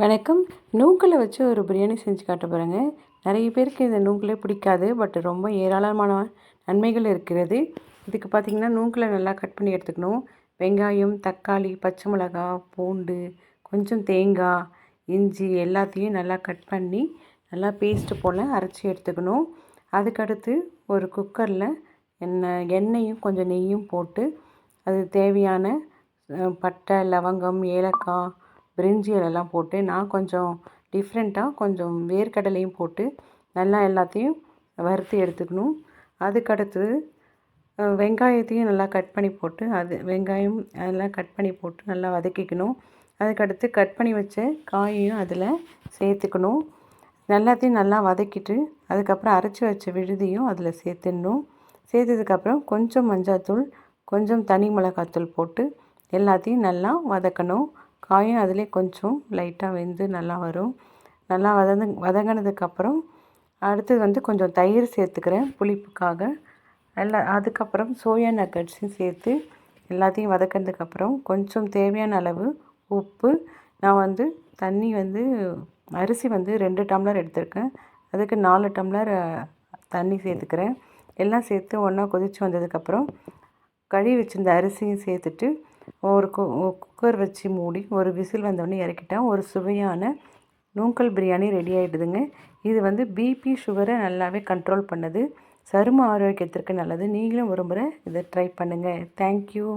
வணக்கம். நூக்களை வச்சு ஒரு பிரியாணி செஞ்சு காட்ட போகிறேங்க நிறைய பேருக்கு இந்த நூக்களே பிடிக்காது பட் ரொம்ப ஏராளமான நன்மைகள் இருக்கிறது. இதுக்கு பார்த்திங்கன்னா நூக்களை நல்லா கட் பண்ணி எடுத்துக்கணும். வெங்காயம் தக்காளி பச்சை மிளகா பூண்டு கொஞ்சம் தேங்காய் இஞ்சி எல்லாத்தையும் நல்லா கட் பண்ணி நல்லா பேஸ்ட்டு போல் அரைச்சி எடுத்துக்கணும். அதுக்கடுத்து ஒரு குக்கரில் எண்ணெய் எண்ணெயும் கொஞ்சம் நெய்யும் போட்டு அது தேவையான பட்டை லவங்கம் ஏலக்காய் பிரிஞ்சி இலைலாம் போட்டு நான் கொஞ்சம் டிஃப்ரெண்ட்டாக கொஞ்சம் வேர்க்கடலையும் போட்டு நல்லா எல்லாத்தையும் வறுத்து எடுத்துக்கணும். அதுக்கடுத்து வெங்காயத்தையும் நல்லா கட் பண்ணி போட்டு அது வெங்காயம் அதெல்லாம் கட் பண்ணி போட்டு நல்லா வதக்கிக்கணும். அதுக்கடுத்து கட் பண்ணி வச்ச காயையும் அதில் சேர்த்துக்கணும். எல்லாத்தையும் நல்லா வதக்கிட்டு அதுக்கப்புறம் அரைச்சி வச்ச விழுதியும் அதில் சேர்த்துடணும். சேர்த்ததுக்கப்புறம் கொஞ்சம் மஞ்சாத்தூள் கொஞ்சம் தனி மிளகாத்தூள் போட்டு எல்லாத்தையும் நல்லா வதக்கணும். காயும் அதிலே கொஞ்சம் லைட்டாக வெந்து நல்லா வரும். நல்லா வதந்து வதங்கினதுக்கப்புறம் அடுத்தது வந்து கொஞ்சம் தயிர் சேர்த்துக்கிறேன் புளிப்புக்காக. நல்லா அதுக்கப்புறம் சோயா நக்கட்ஸும் சேர்த்து எல்லாத்தையும் வதக்கினதுக்கப்புறம் கொஞ்சம் தேவையான அளவு உப்பு. நான் வந்து தண்ணி வந்து அரிசி வந்து ரெண்டு டம்ளர் எடுத்திருக்கேன். அதுக்கு நாலு டம்ளர் தண்ணி சேர்த்துக்கிறேன். எல்லாம் சேர்த்து ஒன்றா கொதித்து வந்ததுக்கப்புறம் கழுவி வச்சுருந்த அரிசியும் சேர்த்துட்டு ஒரு கு குக்கர் வச்சு மூடி ஒரு விசில் வந்தோடனே இறக்கிட்டேன். ஒரு சுவையான நூக்கல் பிரியாணி ரெடி ஆகிடுதுங்க இது வந்து பிபி சுகரை நல்லாவே கண்ட்ரோல் பண்ணுது. சரும ஆரோக்கியத்திற்கு நல்லது. நீங்களும் ஒரு முறை இதை ட்ரை பண்ணுங்கள் தேங்க்யூ